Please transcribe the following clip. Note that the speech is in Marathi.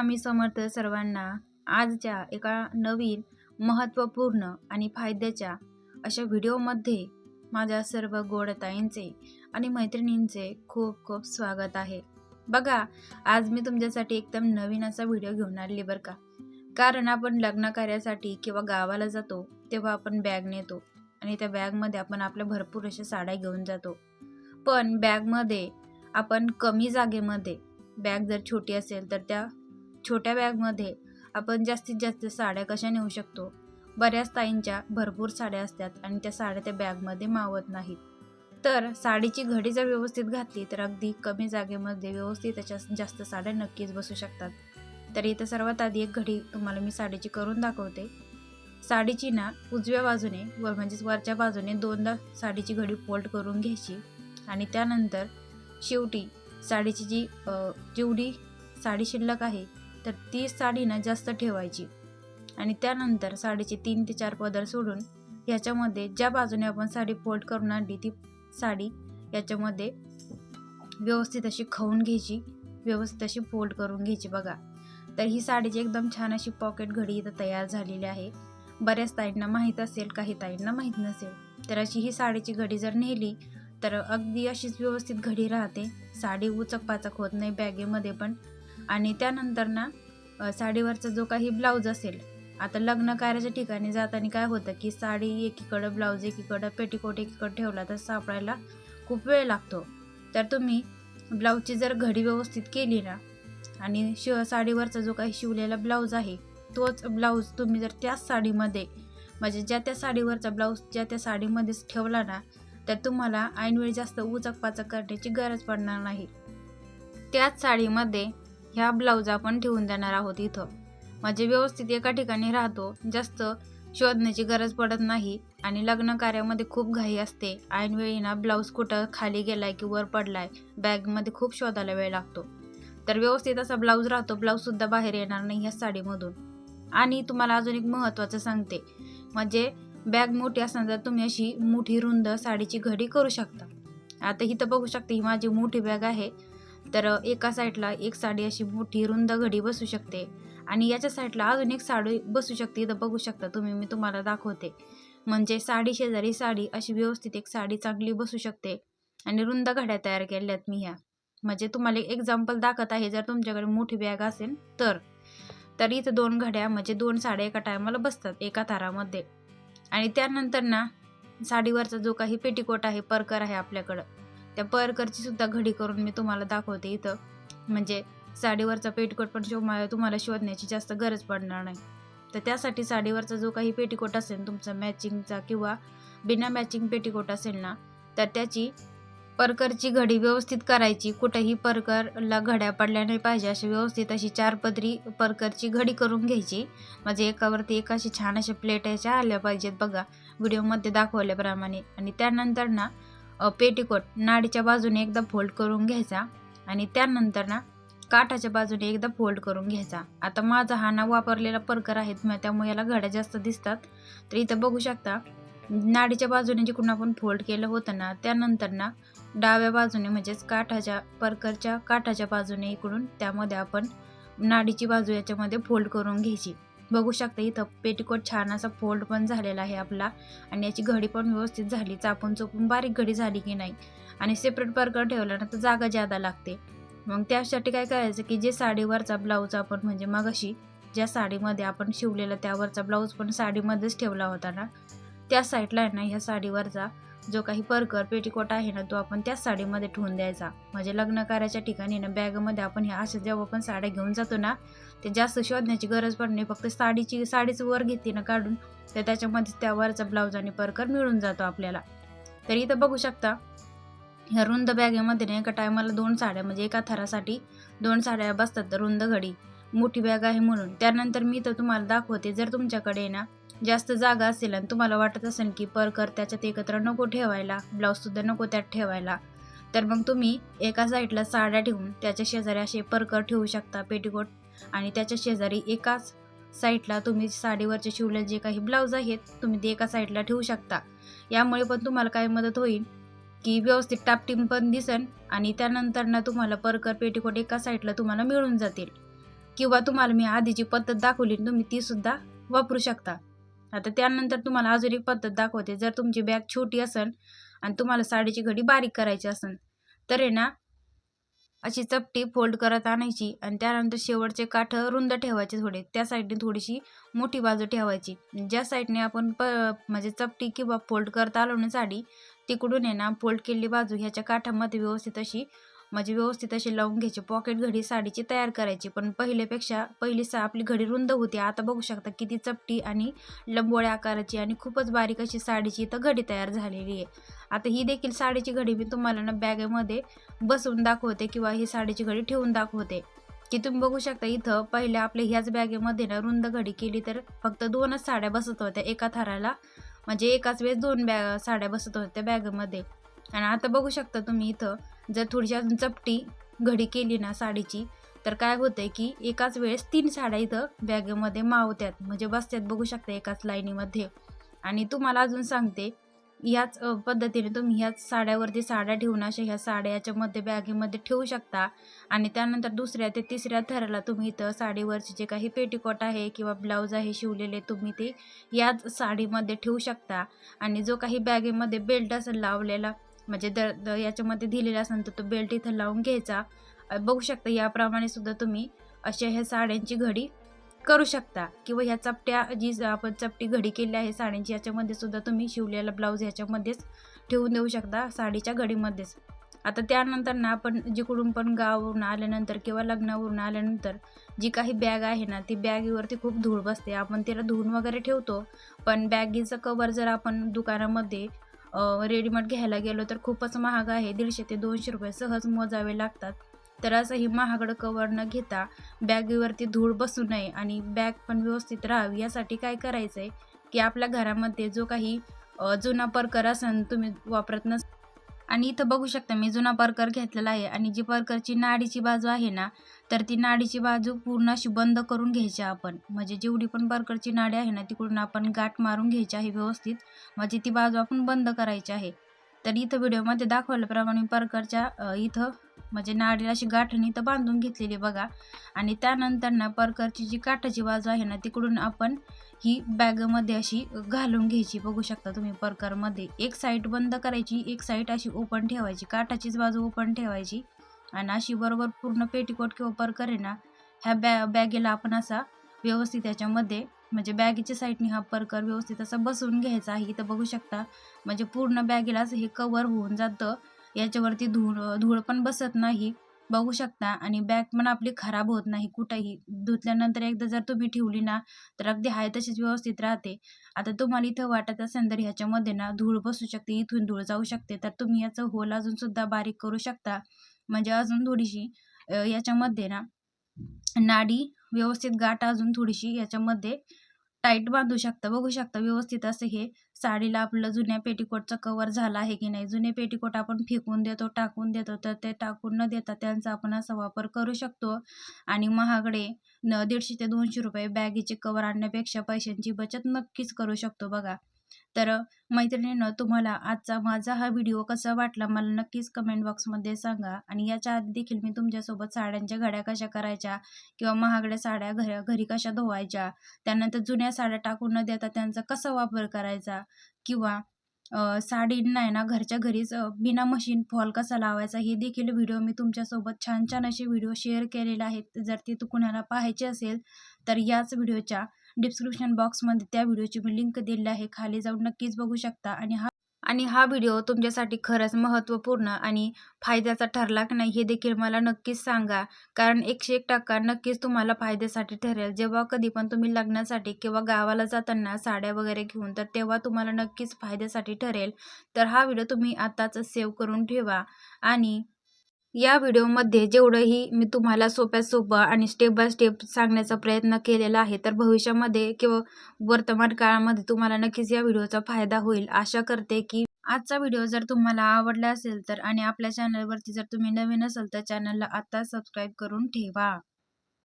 स्वामी समर्थ सर्वांना आजच्या एका नवीन महत्त्वपूर्ण आणि फायद्याच्या अशा व्हिडिओमध्ये माझ्या सर्व गोडताईंचे आणि मैत्रिणींचे खूप खूप स्वागत आहे. बघा आज मी तुमच्यासाठी एकदम नवीन असा व्हिडिओ घेऊन आली बरं का. कारण आपण लग्न कार्यासाठी किंवा गावाला जातो तेव्हा आपण बॅग नेतो आणि त्या बॅगमध्ये आपण आपल्या भरपूर अशा साड्या घेऊन जातो. पण बॅगमध्ये आपण कमी जागेमध्ये बॅग जर छोटी असेल तर त्या छोट्या बॅगमध्ये आपण जास्तीत जास्त साड्या कशा नेऊ शकतो? बऱ्याच ताईंच्या भरपूर साड्या असतात आणि त्या साड्या त्या बॅगमध्ये मावत नाहीत. तर साडीची घडी जर व्यवस्थित घातली तर अगदी कमी जागेमध्ये व्यवस्थित त्याच्या जास्त साड्या नक्कीच बसू शकतात. तर इथं सर्वात आधी एक घडी तुम्हाला मी साडीची करून दाखवते. साडीची ना उजव्या बाजूने वर म्हणजेच वरच्या बाजूने दोनदा साडीची घडी फोल्ड करून घ्यायची आणि त्यानंतर शेवटी साडीची जी जेवढी साडी शिल्लक आहे तर ती साडी ना जास्त ठेवायची. आणि त्यानंतर साडीचे तीन ते चार पदर सोडून ह्याच्यामध्ये ज्या बाजूने आपण साडी फोल्ड करून आणली ती साडी याच्यामध्ये व्यवस्थित अशी खाऊन घ्यायची व्यवस्थित अशी फोल्ड करून घ्यायची बघा. तर ही साडीची एकदम छान अशी पॉकेट घडी इथं तयार झालेली आहे. बऱ्याच ताईंना माहीत असेल काही ताईंना माहीत नसेल. तर अशी ही साडीची घडी जर नेली तर अगदी अशीच व्यवस्थित घडी राहते. साडी उचक पाचक होत नाही बॅगेमध्ये पण. आणि त्यानंतर ना साडीवरचा जो काही ब्लाऊज असेल आता लग्न कार्याच्या ठिकाणी जाताना काय होतं की साडी एकीकडं ब्लाऊज एकीकडं पेटीकोट एकीकडं ठेवला तर सापडायला खूप वेळ लागतो. तर तुम्ही ब्लाऊजची जर घडी व्यवस्थित केली ना आणि शिव साडीवरचा जो काही शिवलेला ब्लाऊज आहे तोच ब्लाऊज तुम्ही जर त्याच साडीमध्ये म्हणजे ज्या त्या साडीवरचा ब्लाऊज ज्या त्या साडीमध्येच ठेवला ना तर तुम्हाला ऐनवेळी जास्त उचक पाचक करण्याची गरज पडणार नाही. त्याच साडीमध्ये ह्या ब्लाऊज आपण ठेवून देणार आहोत इथं. म्हणजे व्यवस्थित एका ठिकाणी राहतो जास्त शोधण्याची गरज पडत नाही आणि लग्न कार्यामध्ये खूप घाई असते. ऐनवेळी ना ब्लाऊज कुठं खाली गेलाय की वर पडलाय बॅगमध्ये खूप शोधायला वेळ लागतो. तर व्यवस्थित असा ब्लाऊज राहतो ब्लाऊजसुद्धा बाहेर येणार नाही ह्या साडीमधून. आणि तुम्हाला अजून एक महत्त्वाचं सांगते. म्हणजे बॅग मोठी असताना तर तुम्ही अशी मोठी रुंद साडीची घडी करू शकता. आता इथं बघू शकते ही माझी मोठी बॅग आहे. तर एका साईडला एक साडी अशी मोठी रुंद घडी बसू शकते. आणि याच्या साईडला अजून एक साडी बसू शकते. इथं बघू शकता तुम्ही मी तुम्हाला दाखवते. म्हणजे साडी शेजारी साडी अशी व्यवस्थित एक साडी चांगली बसू शकते. आणि रुंद घड्या तयार केल्यात मी ह्या. म्हणजे तुम्हाला एक एक्झाम्पल दाखवत आहे जर तुमच्याकडे मोठी बॅग असेल तर. तर इथं दोन घड्या म्हणजे दोन साड्या एका टायमाला बसतात एका तारामध्ये. आणि त्यानंतर ना साडीवरचा जो काही पेटीकोट आहे परकर आहे आपल्याकडं. त्या परकरची सुद्धा घडी करून मी तुम्हाला दाखवते इथं. म्हणजे साडीवरचा पेटीकोट पण शिव तुम्हाला शोधण्याची जास्त गरज पडणार नाही. तर त्यासाठी साडीवरचा जो काही पेटीकोट असेल तुमचा मॅचिंगचा किंवा बिना मॅचिंग पेटीकोट असेल ना तर त्याची परकरची घडी व्यवस्थित करायची. कुठेही परकरला घड्या पडल्या नाही पाहिजे अशी व्यवस्थित अशी चार पदरी परकरची घडी करून घ्यायची. म्हणजे एकावरती एक अशी छान अशा प्लेट याच्या आल्या पाहिजेत बघा. व्हिडिओमध्ये दाखवल्याप्रमाणे. आणि त्यानंतर ना पेटीकोट नाडीच्या बाजूने एकदा फोल्ड करून घ्यायचा आणि त्यानंतर ना काठाच्या बाजूने एकदा फोल्ड करून घ्यायचा. आता माझा हा ना वापरलेला परकर आहेत मग त्यामुळे याला घड्या जास्त दिसतात. तर इथं बघू शकता नाडीच्या बाजूने जिकडून आपण फोल्ड केलं होतं ना त्यानंतर ना डाव्या बाजूने म्हणजेच काठाच्या परकरच्या काठाच्या बाजूने इकडून त्यामध्ये आपण नाडीची बाजू याच्यामध्ये फोल्ड करून घ्यायची. बघू शकता इथं पेटीकोट छान असा फोल्ड पण झालेला आहे आपला. आणि याची घडी पण व्यवस्थित झाली चापून चोपून बारीक घडी झाली की नाही. आणि सेपरेट बर्गर ठेवला ना तर जागा जादा लागते. मग त्यासाठी काय करायचं की जे साडीवरचा ब्लाऊज आपण म्हणजे मगाशी ज्या साडीमध्ये आपण शिवलेला त्यावरचा ब्लाऊज पण साडीमध्येच ठेवला होता ना त्या साईडला आहे ना ह्या साडीवरचा जो काही परकर पेटीकोट आहे ना तो आपण त्याच साडीमध्ये ठेवून द्यायचा. म्हणजे लग्न कार्याच्या ठिकाणी ना बॅगमध्ये आपण ह्या अशा जेव्हा आपण साड्या घेऊन जातो ना ते जास्त शोधण्याची गरज पण नाही. फक्त साडीची साडीचं वर घेते ना काढून तर त्याच्यामध्ये त्यावरचा ब्लाऊज आणि परकर मिळून जातो आपल्याला. तर इथं बघू शकता ह्या रुंद बॅगेमध्ये ना एका टायमाला दोन साड्या म्हणजे एका थरासाठी दोन साड्या बसतात तर रुंद घडी. मोठी बॅग आहे म्हणून. त्यानंतर मी तर तुम्हाला दाखवते जर तुमच्याकडे ना जास्त जागा असेल आणि तुम्हाला वाटत असेल की परकर त्याच्यात एकत्र नको ठेवायला ब्लाऊजसुद्धा नको त्यात ठेवायला. तर मग तुम्ही एका साईडला साड्या ठेवून त्याच्या शेजारी असे परकर ठेवू शकता पेटीकोट. आणि त्याच्या शेजारी एकाच साईडला तुम्ही साडीवरचे शिवलेले जे काही ब्लाऊज आहेत तुम्ही ते एका साईडला ठेवू शकता. यामुळे पण तुम्हाला काय मदत होईल की व्यवस्थित टापटीम पण दिसन आणि त्यानंतर ना तुम्हाला परकर पेटीकोट एका साईडला तुम्हाला मिळून जातील. किंवा तुम्हाला मी आधीची पद्धत दाखवली तुम्ही ती सुद्धा वापरू शकता. आता त्यानंतर तुम्हाला अजून एक पद्धत दाखवते. जर तुमची बॅग छोटी असेल आणि तुम्हाला साडीची घडी बारीक करायची असेल तर आहे ना अशी चपटी फोल्ड करत आणायची आणि त्यानंतर शेवटचे काठ रुंद ठेवायचे थोडे. त्या साईडने थोडीशी मोठी बाजू ठेवायची. ज्या साईडने आपण प म्हणजे चपटी किंवा फोल्ड करता आलो ना साडी तिकडून आहे ना फोल्ड केलेली बाजू ह्याच्या काठामध्ये व्यवस्थित अशी म्हणजे व्यवस्थित अशी लावून घ्यायची. पॉकेट घडी साडीची तयार करायची. पण पहिल्यापेक्षा पहिली सा आपली घडी रुंद होती. आता बघू शकता किती चपटी आणि लंबोळ्या आकाराची आणि खूपच बारीक अशी साडीची इथं घडी तयार झालेली आहे. आता ही देखील साडीची घडी मी तुम्हाला ना बॅगेमध्ये बसवून दाखवते किंवा ही साडीची घडी ठेवून दाखवते. की तुम्ही बघू शकता इथं पहिल्या आपल्या ह्याच बॅगेमध्ये ना रुंद घडी केली तर फक्त दोनच साड्या बसत होत्या. एका थराला म्हणजे एकाच वेळेस दोन बॅ साड्या बसत होत्या बॅगेमध्ये. आणि आता बघू शकता तुम्ही इथं जर थोडीशी अजून चपटी घडी केली ना साडीची तर काय होतंय की एकाच वेळेस तीन साड्या इथं बॅगेमध्ये मावत्यात. म्हणजे बसत्यात बघू शकता एकाच लाईनीमध्ये. आणि तुम्हाला अजून सांगते ह्याच पद्धतीने तुम्ही ह्याच साड्यावरती साड्या ठेवून अशा ह्या साड्या याच्यामध्ये बॅगेमध्ये ठेवू शकता. आणि त्यानंतर दुसऱ्या ते तिसऱ्या थराला तुम्ही इथं साडीवरचे जे काही पेटीकोट आहे किंवा ब्लाऊज आहे शिवलेले तुम्ही ते याच साडीमध्ये ठेवू शकता. आणि जो काही बॅगेमध्ये बेल्ट असेल लावलेला म्हणजे द द याच्यामध्ये दिलेला असेल तर तो बेल्ट इथं लावून घ्यायचा. बघू शकता याप्रमाणे सुद्धा तुम्ही अशा ह्या साड्यांची घडी करू शकता. किंवा ह्या चपट्या जी ज- आपण चपटी घडी केली आहे साड्यांची याच्यामध्ये सुद्धा तुम्ही शिवलेला ब्लाऊज ह्याच्यामध्येच ठेवून देऊ शकता साडीच्या घडीमध्येच. आता त्यानंतर ना आपण जिकडून पण गावावरून आल्यानंतर किंवा लग्नावरून आल्यानंतर जी काही बॅग आहे ना ती बॅगीवरती खूप धूळ बसते. आपण तिला धुवून वगैरे ठेवतो. पण बॅगीचं कवर जर आपण दुकानामध्ये रेडीमेड घ्यायला गेलो तर खूपच महाग आहे. दीडशे ते दोनशे रुपये सहज मोजावे लागतात. तर असं ही महागडं कवर न घेता बॅगवरती धूळ बसू नये आणि बॅग पण व्यवस्थित राहावी. यासाठी काय करायचं आहे की आपल्या घरामध्ये जो काही जुना परकर असन तुम्ही वापरत नस आणि इथं बघू शकता मी जुना परकर घेतलेला आहे. आणि जी परकरची नाडीची बाजू आहे ना तर ती नाडीची बाजू पूर्ण अशी बंद करून घ्यायची आपण. म्हणजे जेवढी पण परकरची नाडी आहे ना तिकडून आपण गाठ मारून घ्यायची आहे व्यवस्थित. म्हणजे ती बाजू आपण बंद करायची आहे. तर इथं व्हिडिओमध्ये दाखवल्याप्रमाणे परकरच्या इथं म्हणजे नाडीला अशी गाठण इथं बांधून घेतलेली बघा. आणि त्यानंतर ना परकरची जी काठाची बाजू आहे ना तिकडून आपण ही बॅगमध्ये अशी घालून घ्यायची. बघू शकता तुम्ही परकरमध्ये. एक साईड बंद करायची एक साईड अशी ओपन ठेवायची. काठाचीच बाजू ओपन ठेवायची. आणि अशी बरोबर पूर्ण पेटीकोट किंवा परकर आहे ना ह्या बॅ बॅगेला आपण असा व्यवस्थित याच्यामध्ये म्हणजे बॅगेच्या साईडने हा परकर व्यवस्थित असा बसवून घ्यायचा आहे. इथं बघू शकता म्हणजे पूर्ण बॅगेलाच हे कवर होऊन जातं. याच्यावरती धूळ धूळ पण बसत नाही. बघू शकता आणि बॅग पण आपली खराब होत नाही कुठंही. धुतल्यानंतर एकदा जर तुम्ही ठेवली ना तर अगदी हाय तशीच व्यवस्थित राहते. आता तुम्हाला इथं वाटत असेल तर ह्याच्यामध्ये ना धूळ बसू शकते इथून धूळ जाऊ शकते. तर तुम्ही याचं होल अजून सुद्धा बारीक करू शकता. म्हणजे अजून थोडीशी याच्यामध्ये ना नाडी व्यवस्थित गाठ अजून थोडीशी याच्यामध्ये टाईट बांधू शकता. बघू शकता व्यवस्थित असं हे साडीला आपलं जुन्या पेटीकोटचं कवर झाला आहे की नाही? जुने पेटीकोट आपण फेकून देतो टाकून देतो तर ते टाकून न देता त्यांचा आपण असा वापर करू शकतो. आणि महागडे न दीडशे ते दोनशे रुपये बॅगीचे कवर आणण्यापेक्षा पैशांची बचत नक्कीच करू शकतो बघा. तर मैत्रिणीनं तुम्हाला आजचा माझा हा व्हिडिओ कसा वाटला मला नक्कीच कमेंट बॉक्समध्ये सांगा. आणि याच्या आधी देखील मी तुमच्यासोबत साड्यांच्या घड्या कशा करायच्या किंवा महागड्या साड्या घरा घरी कशा धुवायच्या त्यानंतर जुन्या साड्या टाकून न देता त्यांचा कसा वापर करायचा किंवा अ, साडींना आहे ना घरच्या घरीच बिना मशीन फॉल कसा लावायचा हे देखील व्हिडिओ मी तुमच्यासोबत छान छान असे व्हिडिओ शेअर केलेले आहेत. जर ते तू कुणाला पाहायचे असेल तर याच व्हिडिओच्या डिस्क्रिप्शन बॉक्समध्ये त्या व्हिडिओची मी लिंक दिली आहे खाली जाऊन नक्कीच बघू शकता. आणि हा आणि हा व्हिडिओ तुमच्यासाठी खरंच महत्त्वपूर्ण आणि फायद्याचा ठरला की नाही हे देखील मला नक्कीच सांगा. कारण एकशे एक टक्का नक्कीच तुम्हाला फायद्यासाठी ठरेल. जेव्हा कधी पण तुम्ही लग्नासाठी किंवा गावाला जाताना साड्या वगैरे घेऊन तर तेव्हा तुम्हाला नक्कीच फायद्यासाठी ठरेल. तर हा व्हिडिओ तुम्ही आताच सेव्ह करून ठेवा. आणि या व्हिडिओमध्ये जेवढंही मी तुम्हाला सोप्यात सोपं आणि स्टेप बाय स्टेप सांगण्याचा प्रयत्न केलेला आहे तर भविष्यामध्ये किंवा वर्तमान काळामध्ये तुम्हाला नक्कीच या व्हिडिओचा फायदा होईल. आशा करते की आजचा व्हिडिओ जर तुम्हाला आवडला असेल तर आणि आपल्या चॅनलवरती जर तुम्ही नवीन असाल तर चॅनलला आत्ता सबस्क्राईब करून ठेवा.